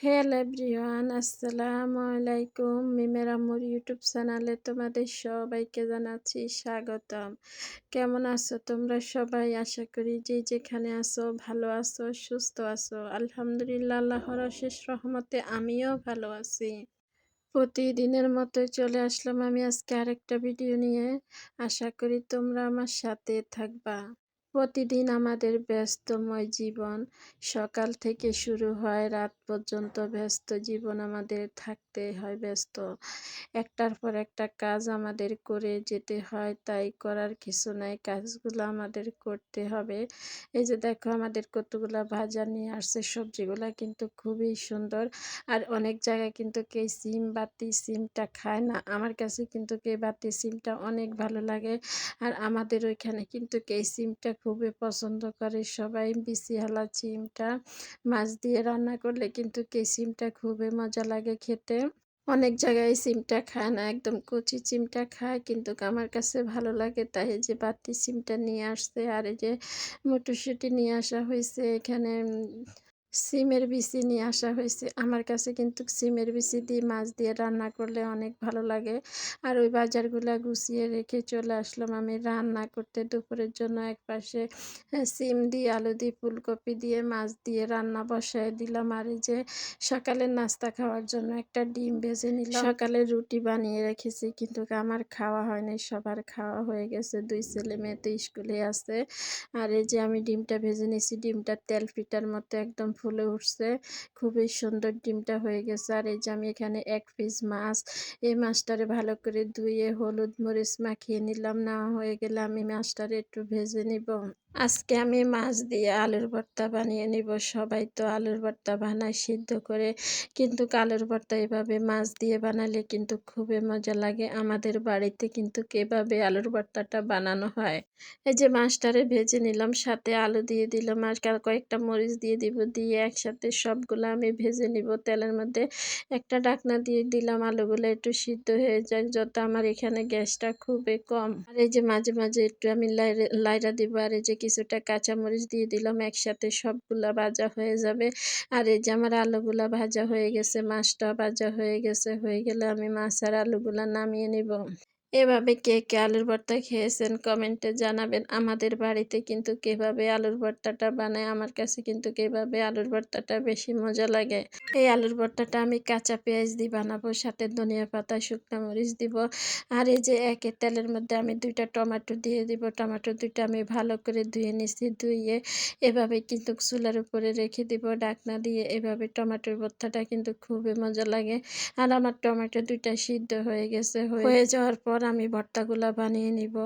Hello everyone আসসালামু আলাইকুম মিমের আম্মুর ইউটিউব চ্যানেলে তোমাদের সবাইকে জানাচ্ছি স্বাগতম। কেমন আছো তোমরা সবাই? আশা করি যে যেখানে আছো, ভালো আছো, সুস্থ আছো। আলহামদুলিল্লাহ, আল্লাহর শেষ রহমতে আমিও ভালো আছি। প্রতিদিনের মতো চলে আসলাম আমি আজকে আরেকটা ভিডিও নিয়ে। আশা করি তোমরা আমার সাথে থাকবা। প্রতিদিন আমাদের ব্যস্তময় জীবন। সকাল থেকে শুরু হয় রাত পর্যন্ত ব্যস্ত জীবন আমাদের থাকতে হয়, ব্যস্ত। একটার পর একটা কাজ আমাদের করে যেতে হয়, তাই করার কিছু নাই, কাজগুলো আমাদের করতে হবে। এই যে দেখো, আমাদের কতগুলো ভাজা নিয়ে আসছে, সবজিগুলা কিন্তু খুবই সুন্দর। আর অনেক জায়গায় কিন্তু কে সিম, বাতি সিমটা খায় না। আমার কাছে কিন্তু কে বাতি সিমটা অনেক ভালো লাগে। আর আমাদের ওইখানে কিন্তু কে সিমটা খুবই পছন্দ করে। সবাই বিসিহালা সিমটা মাছ দিয়ে রান্না করলে কিন্তু কে সিমটা খুবই মজা লাগে খেতে। অনেক জায়গায় সিমটা খায় না, একদম কচি সিমটা খায় কিন্তু আমার কাছে ভালো লাগে তাই যে বাতি সিমটা নিয়ে আসছে। আর এই যে মটরশুঁটি নিয়ে আসা হয়েছে, এখানে সিমের বিচি নিয়ে আসা হয়েছে। আমার কাছে কিন্তু সিমের বিচি দিয়ে মাছ দিয়ে রান্না করলে অনেক ভালো লাগে। আর ওই বাজারগুলো গুছিয়ে রেখে চলে আসলাম আমি রান্না করতে। দুপুরের জন্য এক পাশে সিম দিয়ে আলু দিয়ে ফুলকপি দিয়ে মাছ দিয়ে রান্না বসায় দিলাম। আর এই যে সকালের নাস্তা খাওয়ার জন্য একটা ডিম ভেজে নিলাম। সকালে রুটি বানিয়ে রেখেছি কিন্তু আমার খাওয়া হয়নি। সবার খাওয়া হয়ে গেছে। দুই ছেলে মেয়ে তো স্কুলে আছে। আর এই যে আমি ডিমটা ভেজে নিয়েছি। ডিমটা তেল পিঠার মতো একদম ফুলে উঠছে। খুবই সুন্দর ডিমটা হয়ে গেছে। আর এই যে আমি এখানে এক পিস মাছ, এই মাছটারে ভালো করে ধুয়ে হলুদ মরিচ মাখিয়ে নিলাম। না হয়ে গেলে আমি মাছটারে একটু ভেজে নিব। আজকে আমি মাছ দিয়ে আলুর ভর্তা বানিয়ে নিব। সবাই তো আলুর ভর্তা বানায় সিদ্ধ করে, কিন্তু আলুর ভর্তা এভাবে মাছ দিয়ে বানালে কিন্তু খুবই মজা লাগে। আমাদের বাড়িতে কিন্তু কেভাবে আলুর ভর্তাটা বানানো হয়। এই যে মাছটারে ভেজে নিলাম, সাথে আলু দিয়ে দিলাম, আর কয়েকটা মরিচ দিয়ে দিব, দিয়ে একসাথে সবগুলো আমি ভেজে নিব। তেলের মধ্যে একটা ডাকনা দিয়ে দিলাম, আলুগুলো একটু সিদ্ধ হয়ে যায় যত আমার এখানে গ্যাসটা খুবই কম। আর এই যে মাঝে মাঝে একটু আমি লাইরা দিব, আর এই যে কিছুটা কাঁচামরিচ দিয়ে দিলাম, একসাথে সবগুলা ভাজা হয়ে যাবে। আর এই যে আমার আলুগুলা ভাজা হয়ে গেছে, মাছটা ভাজা হয়ে গেছে, হয়ে গেলে আমি মাছ আর আলুগুলা নামিয়ে নিব। এভাবে কে কে আলুর ভর্তা খেয়েছেন কমেন্টে জানাবেন। আমাদের বাড়িতে কিন্তু কীভাবে আলুর ভর্তাটা বানায়, আমার কাছে কিন্তু কীভাবে আলুর ভর্তাটা বেশি মজা লাগে। এই আলুর ভর্তাটা আমি কাঁচা পেঁয়াজ দিয়ে বানাবো, সাথে ধনিয়া পাতা, শুকনো মরিচ দিব, আর এই যে একে তেলের মধ্যে আমি দুইটা টমেটো দিয়ে দিব। টমেটো দুইটা আমি ভালো করে ধুয়ে নিছি ধুইয়ে এভাবে কিন্তু চুলার উপরে রেখে দিব ডাকনা দিয়ে। এভাবে টমেটোর ভর্তাটা কিন্তু খুবই মজা লাগে। আর আমার টমেটো দুইটা সিদ্ধ হয়ে গেছে, হয়ে যাওয়ার পর আমি ভর্তাগুলা বানিয়ে নিব।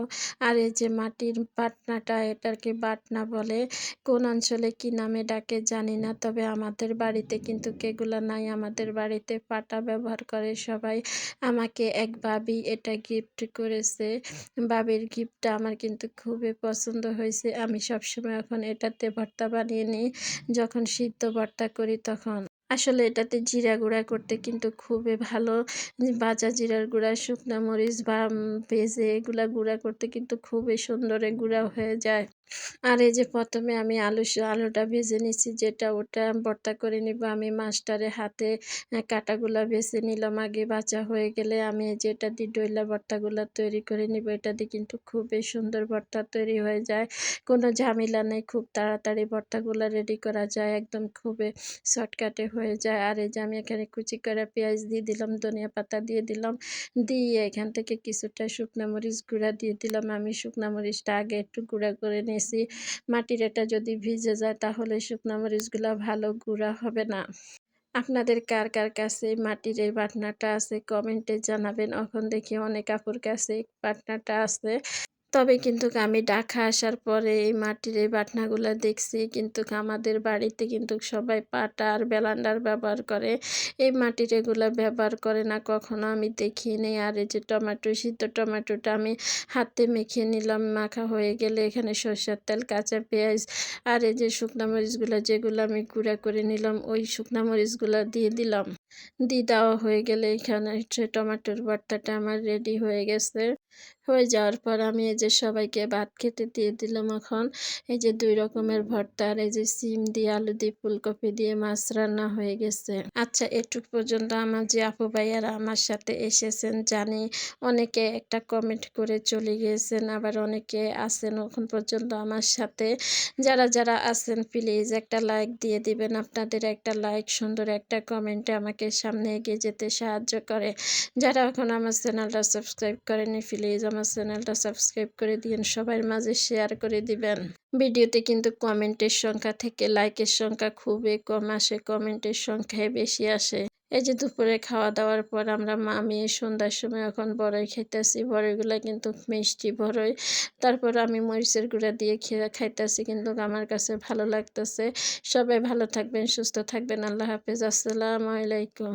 আর এই যে মাটির বাটনাটা, এটাকে বাটনা বলে, কোন অঞ্চলে কি নামে ডাকে জানি না। তবে আমাদের বাড়িতে কিন্তু কেগুলা নাই। আমাদের বাড়িতে পাটা ব্যবহার করে সবাই। আমাকে এক বাবি এটা গিফট করেছে। বাবির গিফটটা আমার কিন্তু খুবই পছন্দ হয়েছে। আমি সবসময় এখন এটাতে ভর্তা বানিয়ে নিই। যখন সিদ্ধ ভর্তা করি তখন। আসলে এটাতে জিরা গুঁড়া করতে কিন্তু খুবই ভালো। বাজা জিরার গুঁড়া, শুকনা মরিচ বা ভেজে এগুলা গুঁড়া করতে কিন্তু খুবই সুন্দর গুঁড়া হয়ে যায়। আর এই যে প্রথমে আমি আলু আলুটা ভেজে নিচ্ছি যেটা ওটা ভর্তা করে নিব। আমি মাছটারে হাতে কাটাগুলা বেছে নিলাম। আগে বাঁচা হয়ে গেলে আমি যেটা দিয়ে ডইলা ভর্তাগুলো তৈরি করে নিব। এটা দিয়ে কিন্তু খুবই সুন্দর ভর্তা তৈরি হয়ে যায়। কোনো ঝামেলা নেই, খুব তাড়াতাড়ি ভর্তাগুলো রেডি করা যায়। একদম খুবই শর্টকাটে হয়ে যায়। আর এই যে আমি এখানে কুচি করে পেঁয়াজ দিয়ে দিলাম, ধনিয়া পাতা দিয়ে দিলাম। দিয়ে এখান থেকে কিছুটা শুকনো মরিচ গুঁড়া দিয়ে দিলাম। আমি শুকনো মরিচটা আগে একটু গুঁড়া করে নিই নিয়েছি মাটির এটা যদি ভিজে যায় তাহলে শুকনো মরিচগুলো ভালো গুঁড়া হবে না। আপনাদের কার কার কাছে মাটির এই বাটনাটা আছে কমেন্টে জানাবেন। এখন দেখি অনেক আপুর কাছে বাটনাটা আছে। তবে কিন্তু আমি ঢাকা আসার পরে এই মাটির এই বাটনাগুলো দেখছি, কিন্তু আমাদের বাড়িতে কিন্তু সবাই পাটা আর বেলান্ডার ব্যবহার করে। এই মাটির এগুলো ব্যবহার করে না, কখনো আমি দেখি নেই আর এই যে টমেটো, সিদ্ধ টমেটোটা আমি হাতে মেখে নিলাম, মাখা হয়ে গেলে এখানে সর্ষের তেল, কাঁচা পেঁয়াজ আর এই যে শুকনো মরিচগুলো যেগুলো আমি গুঁড়া করে নিলাম, ওই শুকনো মরিচগুলো দিয়ে দিলাম। দিয়ে দেওয়া হয়ে গেলে এখানে টমেটোর ভর্তাটা আমার রেডি হয়ে গেছে। হয়ে যাওয়ার পর আমি এই যে সবাইকে ভাত খেতে দিয়ে দিলাম এখন। এই যে দুই রকমের ভর্তা আর এই যে সিম দিয়ে আলু দিয়ে ফুলকপি দিয়ে মাছ রান্না হয়ে গেছে। আচ্ছা এটুক পর্যন্ত আমার যে আপু ভাইয়ারা আমার সাথে এসেছেন, জানি অনেকে একটা কমেন্ট করে চলে গিয়েছেন, আবার অনেকে আছেন এখন পর্যন্ত আমার সাথে। যারা যারা আছেন প্লিজ একটা লাইক দিয়ে দিবেন। আপনাদের একটা লাইক সুন্দর একটা কমেন্টে আমাকে সামনে এগিয়ে যেতে সাহায্য করে। যারা এখন আমার চ্যানেলটা সাবস্ক্রাইব করেনি প্লিজ আমার চ্যানেলটা সাবস্ক্রাইব করে দিন সবার মাঝে শেয়ার করে দিবেন। ভিডিওতে কিন্তু কমেন্টের সংখ্যা থেকে লাইকের সংখ্যা খুবই কম আসে, কমেন্টের সংখ্যাই বেশি আসে। এই যে দুপুরে খাওয়া দাওয়ার পর আমরা মা মেয়ে সন্ধ্যার সময় এখন বড়ই খাইতেছি, বড়ইগুলো কিন্তু মিষ্টি বড়ই। তারপর আমি মরিচের গুঁড়া দিয়ে খেয়ে খাইতেছি, কিন্তু আমার কাছে ভালো লাগতেছে। সবাই ভালো থাকবেন, সুস্থ থাকবেন, আল্লাহ হাফেজ, আসসালামু আলাইকুম।